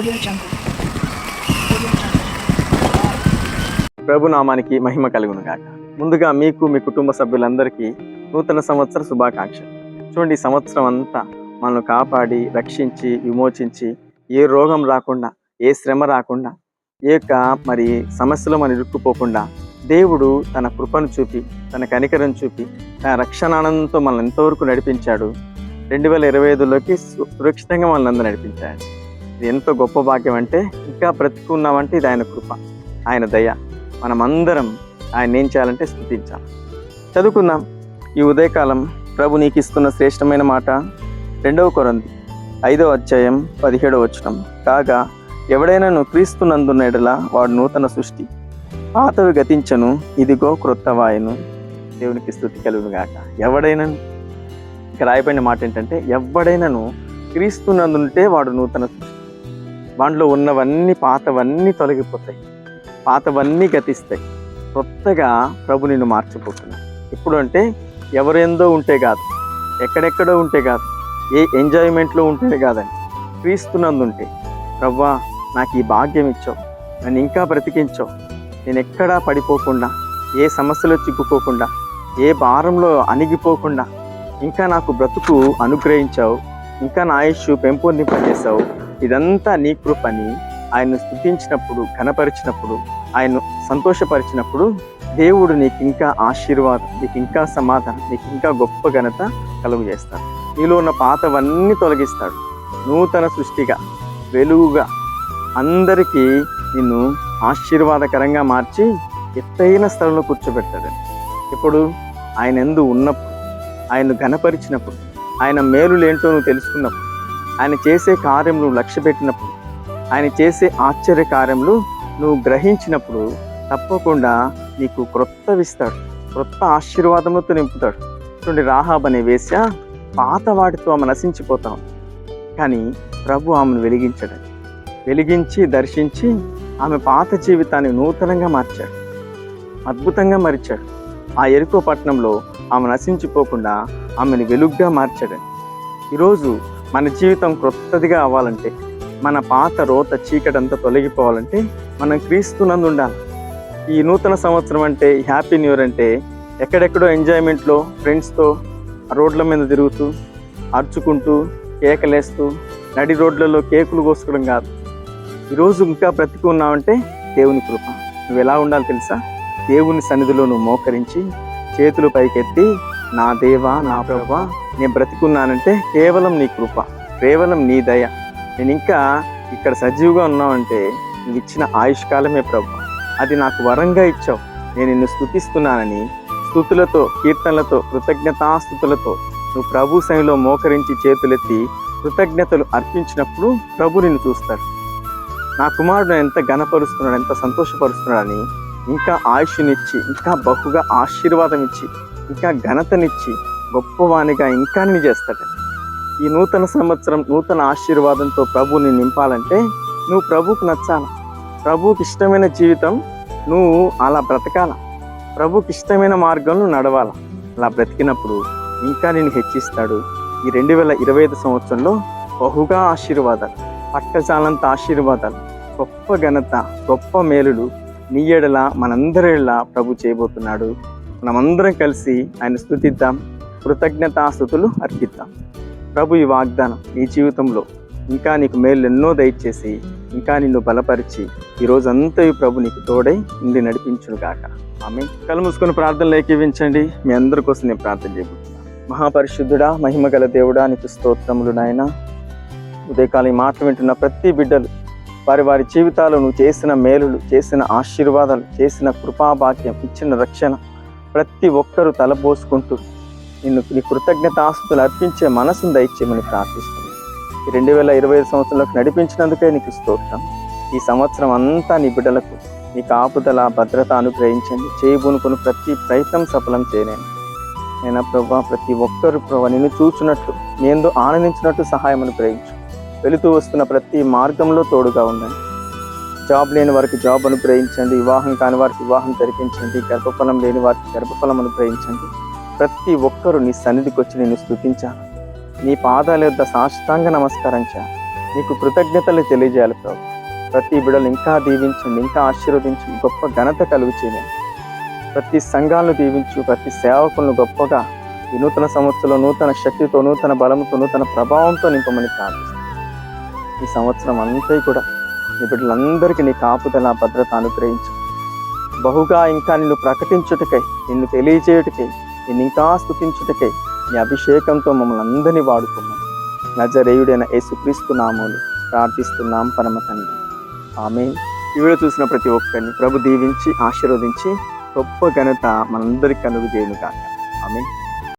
Audio జంగు ప్రభునామానికి మహిమ కలుగును గాక. ముందుగా మీకు మీ కుటుంబ సభ్యులందరికీ నూతన సంవత్సర శుభాకాంక్షలు. చూడండి ఈ సంవత్సరం అంతా మనల్ని కాపాడి రక్షించి విమోచించి ఏ రోగం రాకుండా ఏ శ్రమ రాకుండా ఏ యొక్క మరి సమస్యలో మనం ఇరుక్కుపోకుండా దేవుడు తన కృపను చూపి తన కనికరం చూపి తన రక్షణానందంతో మనల్ని ఎంతవరకు నడిపించాడు. రెండు వేల ఇరవై ఐదులోకి సురక్షితంగా మనల్ని అందరూ నడిపించాడు ఇది ఎంతో గొప్ప భాగ్యం అంటే ఇంకా బ్రతికున్నామంటే ఇది ఆయన కృప ఆయన దయ. మనమందరం ఆయన ఏం చేయాలంటే స్థుతించాలి. చదువుకుందాం. ఈ ఉదయకాలం ప్రభు నీకు ఇస్తున్న శ్రేష్టమైన మాట రెండవ కొరంది ఐదవ అధ్యాయం పదిహేడవ వచనం. కాగా ఎవడైనాను క్రీస్తునందున్న ఎడల వాడు నూతన సృష్టి. పాతవి గతించను ఇదిగో క్రొత్త వాయును. దేవునికి స్థుతి కలుగును గాక ఎవడైనాను ఇక రాయబడిన మాట ఏంటంటే ఎవడైనాను క్రీస్తునందుంటే వాడు నూతన సృష్టి. దాంట్లో ఉన్నవన్నీ పాతవన్నీ తొలగిపోతాయి. పాతవన్నీ గతిస్తాయి. కొత్తగా ప్రభు నిన్ను మార్చిపోతున్నాడు. ఇప్పుడు అంటే ఎవరెందో ఉంటే కాదు. ఎక్కడెక్కడో ఉంటే కాదు. ఏ ఎంజాయ్మెంట్లో ఉంటే కాదని. క్రీస్తునందుంటే. ప్రవ్వా నాకు ఈ భాగ్యం ఇచ్చావు. నన్ను ఇంకా బ్రతికించావు. నేను ఎక్కడా పడిపోకుండా ఏ సమస్యలో చిక్కుకోకుండా ఏ భారంలో అణిగిపోకుండా ఇంకా నాకు బ్రతుకు అనుగ్రహించావు. ఇంకా నా ఆయుష్ పెంపొందింపజేసావు ఇదంతా నీ కృపని ఆయన్ను స్థుతించినప్పుడు ఘనపరిచినప్పుడు ఆయన్ను సంతోషపరిచినప్పుడు దేవుడు నీకు ఇంకా ఆశీర్వాదం నీకు ఇంకా సమాధానం నీకు ఇంకా గొప్ప ఘనత కలుగు చేస్తాడు నీలో ఉన్న పాతవన్నీ తొలగిస్తాడు. నూతన సృష్టిగా వెలుగుగా అందరికీ నిన్ను ఆశీర్వాదకరంగా మార్చి ఎత్తైన స్థలంలో కూర్చోబెడతాడు. ఇప్పుడు ఆయన ఎందు ఉన్నప్పుడు ఆయన్ను ఘనపరిచినప్పుడు ఆయన మేలులేంటో నువ్వు తెలుసుకున్నప్పుడు ఆయన చేసే కార్యం నువ్వు లక్ష్య పెట్టినప్పుడు ఆయన చేసే ఆశ్చర్య కార్యములు నువ్వు గ్రహించినప్పుడు తప్పకుండా నీకు క్రొత్తవిస్తాడు. క్రొత్త ఆశీర్వాదములతో నింపుతాడు. చూడండి రాహాబ్ అనే వేశ్య పాత వాటితో ఆమె నశించిపోతాం. కానీ ప్రభు ఆమెను వెలిగించాడు. వెలిగించి దర్శించి ఆమె పాత జీవితాన్ని నూతనంగా మార్చాడు. అద్భుతంగా మరిచాడు. ఆ ఎరుకో పట్టణంలో ఆమె నశించిపోకుండా ఆమెను వెలుగ్గా మార్చాడు. ఈరోజు మన జీవితం క్రొత్తదిగా అవ్వాలంటే మన పాత రోత చీకటంతా తొలగిపోవాలంటే మనం క్రీస్తునందు ఉండాలి. ఈ నూతన సంవత్సరం అంటే హ్యాపీ న్యూ ఇయర్ అంటే ఎక్కడెక్కడో ఎంజాయ్మెంట్లో ఫ్రెండ్స్తో రోడ్ల మీద తిరుగుతూ అరుచుకుంటూ కేకలేస్తూ నడి రోడ్లలో కేకులు కోసుకోవడం కాదు. ఈరోజు ఇంకా బ్రతికి ఉన్నావంటే దేవుని కృప. నువ్వు ఎలా ఉండాలి తెలుసా? దేవుని సన్నిధిలో నువ్వు మోకరించి చేతులు పైకెత్తి నా దేవా నా ప్రభా నేను బ్రతికున్నానంటే కేవలం నీ కృప కేవలం నీ దయ. నేను ఇంకా ఇక్కడ సజీవుగా ఉన్నావంటే నువ్వు ఇచ్చిన ఆయుష్కాలమే ప్రభు. అది నాకు వరంగా ఇచ్చావు. నేను నిన్ను స్థుతిస్తున్నానని స్థుతులతో కీర్తనలతో కృతజ్ఞతాస్థుతులతో నువ్వు ప్రభు సన్నిలో మోకరించి చేతులెత్తి కృతజ్ఞతలు అర్పించినప్పుడు ప్రభు నిన్ను చూస్తాడు. నా కుమారుడు ఎంత ఘనపరుస్తున్నాడు ఎంత సంతోషపరుస్తున్నాడని ఇంకా ఆయుష్నిచ్చి ఇంకా బహుగా ఆశీర్వాదం ఇచ్చి ఇంకా ఘనతనిచ్చి గొప్పవానిగా ఇంకా నీ చేస్తాడు. ఈ నూతన సంవత్సరం నూతన ఆశీర్వాదంతో ప్రభుని నింపాలంటే నువ్వు ప్రభుకు నచ్చాల? ప్రభుకి ఇష్టమైన జీవితం నువ్వు అలా బ్రతకాల? ప్రభుకి ఇష్టమైన మార్గంలో నడవాల? అలా బ్రతికినప్పుడు ఇంకా నేను హెచ్చిస్తాడు ఈ రెండు వేల ఇరవై ఐదు సంవత్సరంలో బహుగా ఆశీర్వాదాలు పట్టజాలంత ఆశీర్వాదాలు గొప్ప ఘనత గొప్ప మేలులు నీ ఎడల మనందరిలా ప్రభు చేయబోతున్నాడు. మనమందరం కలిసి ఆయన స్థుతిద్దాం. కృతజ్ఞతాస్థుతులు అర్పిద్దాం. ప్రభు ఈ వాగ్దానం నీ జీవితంలో ఇంకా నీకు మేలు ఎన్నో దయచేసి ఇంకా నిన్ను బలపరిచి ఈ రోజంతా ఈ ప్రభు నీకు తోడై నుండి నడిపించునుగాక. ఆమె కళ్ళు మూసుకొని ప్రార్థనలు ఏకీవించండి. మీ అందరి కోసం నేను ప్రార్థన చేయబోతున్నాను మహాపరిశుద్ధుడా మహిమ గల దేవుడా నీకు స్తోత్రములు నాయన. ఉదయకాలం ఈ మాట వింటున్న ప్రతి బిడ్డలు వారి వారి జీవితాలను చేసిన మేలులు చేసిన ఆశీర్వాదాలు చేసిన కృపాభాగ్యం ఇచ్చిన రక్షణ ప్రతి ఒక్కరూ తలబోసుకుంటూ నిన్ను నీ కృతజ్ఞతాస్తులు అర్పించే మనసును దయచేయమని ప్రార్థిస్తున్నాను రెండు వేల ఇరవై ఐదు సంవత్సరంలోకి నడిపించినందుకే నీకు స్తోత్రం. ఈ సంవత్సరం అంతా నీ బిడ్డలకు నీ కాపుదల భద్రత అనుగ్రహించండి. చేయబూనుకుని ప్రతి ప్రయత్నం సఫలం చేయలేను నేను ప్రభా ప్రతి ఒక్కరు ప్రభా నిన్ను చూచున్నట్లు నేను ఆనందించినట్టు సహాయం అనుగ్రహించు. వెళుతూ వస్తున్న ప్రతి మార్గంలో తోడుగా ఉండండి. జాబ్ లేని వారికి జాబ్ అనుగ్రహించండి వివాహం కాని వారికి వివాహం జరిపించండి. గర్భఫలం లేని వారికి గర్భఫలం అనుగ్రహించండి ప్రతి ఒక్కరూ నీ సన్నిధికి వచ్చి నేను స్థుతించాను నీ పాదాల యొద్ద సాష్టాంగ నమస్కారం చేయాలి. నీకు కృతజ్ఞతలు తెలియజేయాలి ప్రభు. ప్రతి బిడలు ఇంకా దీవించండి ఇంకా ఆశీర్వదించి గొప్ప ఘనత కలుగు చేయండి. ప్రతి సంఘాలను దీవించు ప్రతి సేవకులను గొప్పగా ఈ నూతన సంవత్సరంలో నూతన శక్తితో నూతన బలంతో నూతన ప్రభావంతో నింపమని ప్రార్థిస్తాను ఈ సంవత్సరం అంతా కూడా నీ బిడ్డలందరికీ నీ కాపుదల భద్రత అనుగ్రహించు. బహుగా ఇంకా నిన్ను ప్రకటించుటకై నిన్ను తెలియజేయుటకై నిన్ను ఇంకా స్థుతించుటకై నీ అభిషేకంతో మమ్మల్ని అందరినీ వాడుకున్నాం. నజరేయుడైన యేసుక్రీస్తు నామములు ప్రార్థిస్తున్నాం పరమ తండ్రి. ఆమె వీడియో చూసిన ప్రతి ఒక్కరిని ప్రభు దీవించి ఆశీర్వదించి గొప్ప ఘనత మనందరికీ కలుగు చేయను కాక ఆమె